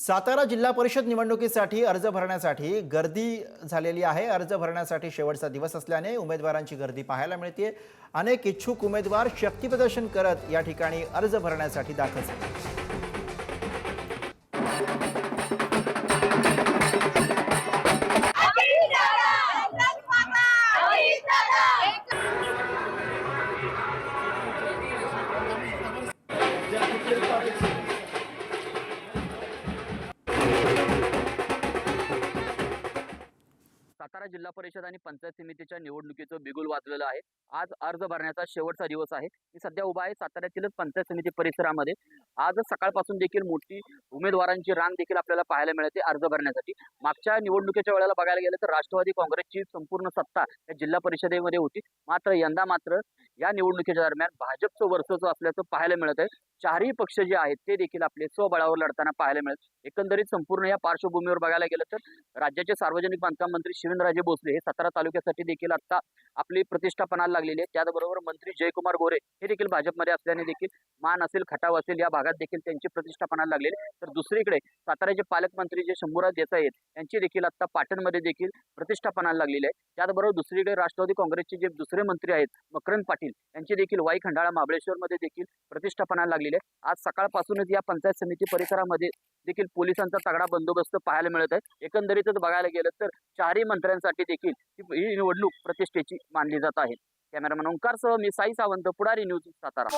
सातारा जिल्हा परिषद निवडणुकीसाठी अर्ज भरण्यासाठी गर्दी झालेली आहे. अर्ज भरण्यासाठी शेवटचा दिवस असल्याने उमेदवारांची गर्दी पाहायला मिळते. अनेक इच्छुक उमेदवार शक्तीप्रदर्शन करत या ठिकाणी अर्ज भरण्यासाठी दाखल झाले. सातारा जिल्हा परिषद आणि पंचायत समितीच्या निवडणुकीचं बिगुल वाजलेलं आहे. आज अर्ज भरण्याचा शेवटचा दिवस आहे. मी सध्या उभा आहे साताऱ्यातीलच पंचायत समिती परिसरामध्ये. आज सकाळपासून देखील मोठी उमेदवारांची रांग देखील आपल्याला पाहायला मिळते अर्ज भरण्यासाठी. मागच्या निवडणुकीच्या वेळेला बघायला गेलं तर राष्ट्रवादी काँग्रेसची संपूर्ण सत्ता या जिल्हा परिषदेमध्ये होती. मात्र यंदा मात्र या निवडणुकीच्या दरम्यान भाजपचं वर्चस्व असल्याचं पाहायला मिळत आहे चारही पक्ष जे आहेत ते देखील आपले स्वबळावर लढताना पाहायला मिळत. एकंदरीत संपूर्ण या पार्श्वभूमीवर बघायला गेलं तर राज्याचे सार्वजनिक बांधकाम मंत्री शिवेंद्र शिवेंद्रराजे भोसले हे सातारा तालुक्यासाठी देखील आता आपली प्रतिष्ठा पणाला लागलेली आहे त्याचबरोबर मंत्री जयकुमार गोरे हे देखील भाजपमध्ये असल्याने देखील मान असेल खटाव असेल या भागात देखील त्यांची प्रतिष्ठा पणाला लागलेली तर दुसरीकडे साताऱ्याचे पालकमंत्री जे शंभूराज देसाई आहेत यांची देखील आता पाटणमध्ये देखील प्रतिष्ठा पणाला लागलेली आहे. त्याचबरोबर दुसरीकडे राष्ट्रवादी काँग्रेसचे जे दुसरे मंत्री आहेत मकरंद पाटील यांची देखील वाई खंडाळा महाबळेश्वरमध्ये देखील प्रतिष्ठा पणाला लागलेली आहे. आज सकाळपासूनच या पंचायत समिती परिसरामध्ये देखील पोलिसांचा तगडा बंदोबस्त पाहायला मिळत आहे. एकंदरीतच बघायला गेलं तर चारही मंत्र्यांसाठी देखील ही ही निवडणूक प्रतिष्ठेची मानली जात आहे. कॅमेरामन ओंकारसह मी साई सावंत पुढारी न्यूज सातारा.